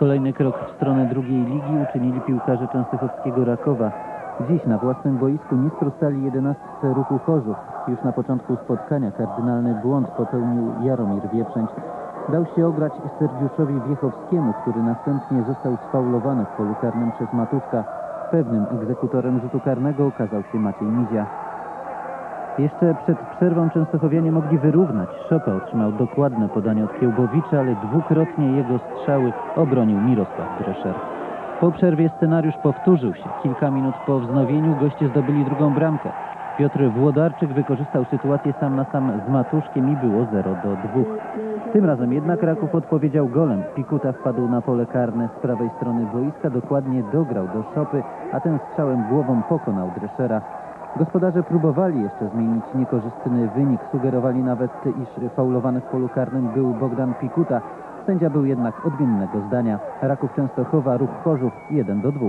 Kolejny krok w stronę drugiej ligi uczynili piłkarze Częstochowskiego Rakowa. Dziś na własnym boisku nie sprostali 11 ruchu Chorzów. Już na początku spotkania kardynalny błąd popełnił Jaromir Wieprzęć. Dał się ograć Sergiuszowi Wiechowskiemu, który następnie został sfaulowany w polu karnym przez Matuszka. Pewnym egzekutorem rzutu karnego okazał się Maciej Mizia. Jeszcze przed przerwą Częstochowianie mogli wyrównać. Szopa otrzymał dokładne podanie od Kiełbowicza, ale dwukrotnie jego strzały obronił Mirosław Drescher. Po przerwie scenariusz powtórzył się. Kilka minut po wznowieniu goście zdobyli drugą bramkę. Piotr Włodarczyk wykorzystał sytuację sam na sam z Matuszkiem i było 0 do 2. Tym razem jednak Raków odpowiedział golem. Pikuta wpadł na pole karne z prawej strony boiska, dokładnie dograł do szopy, a ten strzałem głową pokonał Dreschera. Gospodarze próbowali jeszcze zmienić niekorzystny wynik. Sugerowali nawet, iż faulowany w polu karnym był Bogdan Pikuta. Sędzia był jednak odmiennego zdania. Raków Częstochowa, ruch Chorzów 1 do 2.